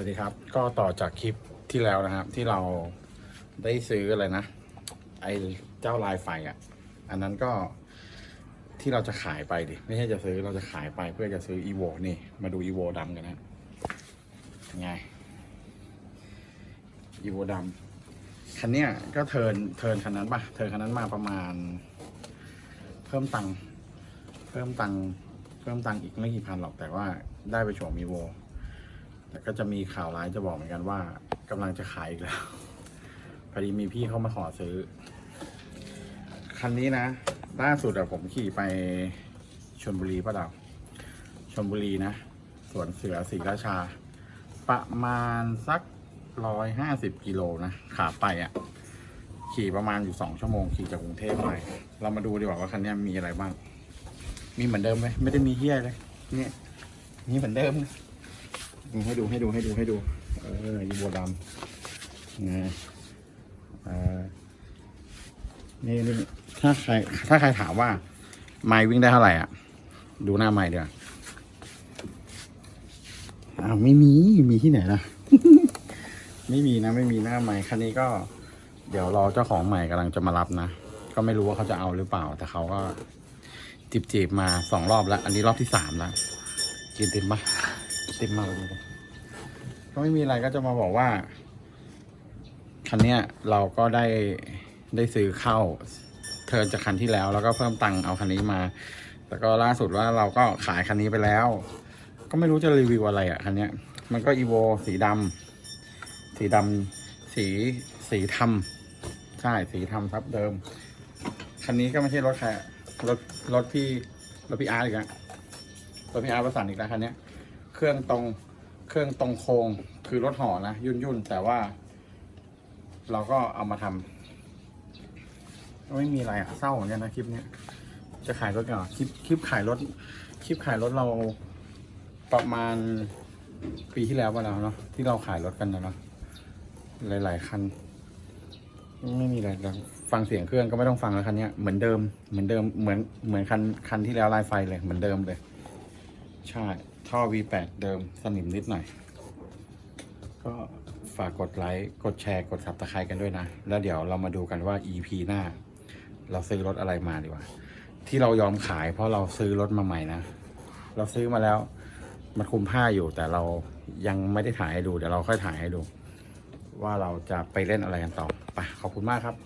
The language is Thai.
วัสดีครับ ก็ต่อจากคลิปที่แล้วนะครับ ที่เราได้ซื้ออะไรนะ ไอเจ้าลายไฟอะ อันนั้นก็ที่เราจะขายไปดิ ไม่ใช่จะซื้อเราจะขายไปเพื่อจะซื้ออีโวนี่ มาดูอีโวดำกันนะไงอีโวดำคันเนี้ยก็เทิร์นเทิร์นคันนั้นปะเทิร์นคันนั้นมาประมาณ เพิ่มตังเพิ่มตังเพิ่มตังอีกไม่กี่พันหรอกแต่ว่าได้ไปโฉมอีโว ก็จะมีข่าวร้ายจะบอกเหมือนกันว่ากำลังจะขายอีกแล้ว พอดีมีพี่เข้ามาขอซื้อ คันนี้นะ ล่าสุดอะผมขี่ไปชนบุรีป่ะดาวชนบุรีนะ สวนเสือศรีราชา ประมาณสักร้อยห้าสิบกิโลนะ ขาไปอะขี่ประมาณอยู่สองชั่วโมงขี่จากกรุงเทพไป เรามาดูดีกว่าว่าคันนี้มีอะไรบ้าง มีเหมือนเดิมไหมไม่ได้มีเฮี้ยเลย เนี่ยมีเหมือนเดิมนะ ให้ดูให้ดูให้ดูให้ดู เออยีบัวดำไงออนี่นี่ถ้าใครถ้าใครถามว่า ไม้วิ่งได้เท่าไหร่อะ ดูหน้าไม้เดี๋ยวอ้าวไม่มีมีที่ไหนล่ะไม่มีนะไม่มีหน้าไม้คันนี้ก็ เดี๋ยวรอเจ้าของใหม่กำลังจะมารับนะ ก็ไม่รู้ว่าเขาจะเอาหรือเปล่า แต่เขาก็จีบจีบๆมาสองรอบแล้ว อันนี้รอบที่สามแล้วกินติมปะ ติมมากเลยก็ไม่มีอะไรก็จะมาบอกว่า คันเนี้ยเราก็ได้ได้ซื้อเข้าเทินจากคันที่แล้ว แล้วก็เพิ่มตังค์เอาคันนี้มา แล้วก็ล่าสุดว่าเราก็ขายคันนี้ไปแล้ว ก็ไม่รู้จะรีวิวอะไรอะคันเนี้ย มันก็อีโวสีดำสีดำสีสีทำใช่สีทำทับเดิม คันนี้ก็ไม่ใช่รถใครรถรถพี่รถพี่อาร์ตอีกแล้วรถพี่อาร์ตประสานอีกแล้วคันเนี้ย เครื่องตรงเครื่องตรงโครงคือรถห่อนะยุ่นยุ่นแต่ว่า เราก็เอามาทำไม่มีอะไรอะเศร้าเหมือนกันนะคลิปนี้จะขายรถกันเหรอคลิปคลิปขายรถคลิปขายรถเราประมาณปีที่แล้วป่ะเราเนาะที่เราขายรถกันนะเนาะหลาย ๆ คัน ไม่มีอะไรฟังเสียงเครื่องก็ไม่ต้องฟังแล้วคันนี้เหมือนเดิมเหมือนเดิมเหมือนเหมือนคันคันที่แล้วลายไฟเลยเหมือนเดิมเลย ใช่ ท่อ V8 เดิมสนิมนิดหน่อย ก็ฝากกดไลค์กดแชร์กด subscribe กันด้วยนะ แล้วเดี๋ยวเรามาดูกันว่า EP หน้า เราซื้อรถอะไรมาดีกว่า ที่เรายอมขายเพราะเราซื้อรถมาใหม่นะ เราซื้อมาแล้ว มันคุมค่าอยู่แต่เรายังไม่ได้ถ่ายให้ดู เดี๋ยวเราค่อยถ่ายให้ดู ว่าเราจะไปเล่นอะไรกันต่อไปขอบคุณมากครับ